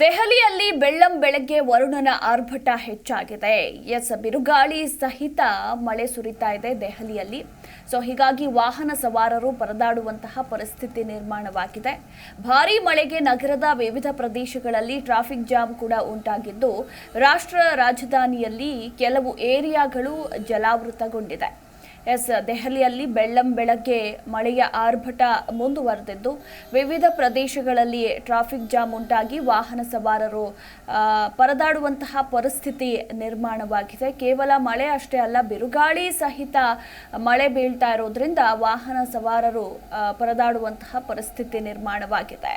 ದೆಹಲಿಯಲ್ಲಿ ಬೆಳ್ಳಂ ಬೆಳಗ್ಗೆ ವರುಣನ ಆರ್ಭಟ ಹೆಚ್ಚಾಗಿದೆ. ಎಸ್ ಬಿರುಗಾಳಿ ಸಹಿತ ಮಳೆ ಸುರಿತಾ ಇದೆ ದೆಹಲಿಯಲ್ಲಿ. ಸೊ ಹೀಗಾಗಿ ವಾಹನ ಸವಾರರು ಪರದಾಡುವಂತಹ ಪರಿಸ್ಥಿತಿ ನಿರ್ಮಾಣವಾಗಿದೆ. ಭಾರೀ ಮಳೆಗೆ ನಗರದ ವಿವಿಧ ಪ್ರದೇಶಗಳಲ್ಲಿ ಟ್ರಾಫಿಕ್ ಜಾಮ್ ಕೂಡ ಉಂಟಾಗಿದ್ದು, ರಾಷ್ಟ್ರ ರಾಜಧಾನಿಯಲ್ಲಿ ಕೆಲವು ಏರಿಯಾಗಳು ಜಲಾವೃತಗೊಂಡಿದೆ. ಎಸ್, ದೆಹಲಿಯಲ್ಲಿ ಬೆಳ್ಳಂ ಬೆಳಗ್ಗೆ ಮಳೆಯ ಆರ್ಭಟ ಮುಂದುವರೆದಿದ್ದು, ವಿವಿಧ ಪ್ರದೇಶಗಳಲ್ಲಿ ಟ್ರಾಫಿಕ್ ಜಾಮ್ ಉಂಟಾಗಿ ವಾಹನ ಸವಾರರು ಪರದಾಡುವಂತಹ ಪರಿಸ್ಥಿತಿ ನಿರ್ಮಾಣವಾಗಿದೆ. ಕೇವಲ ಮಳೆ ಅಷ್ಟೇ ಅಲ್ಲ, ಬಿರುಗಾಳಿ ಸಹಿತ ಮಳೆ ಬೀಳ್ತಾ ಇರೋದ್ರಿಂದ ವಾಹನ ಸವಾರರು ಪರದಾಡುವಂತಹ ಪರಿಸ್ಥಿತಿ ನಿರ್ಮಾಣವಾಗಿದೆ.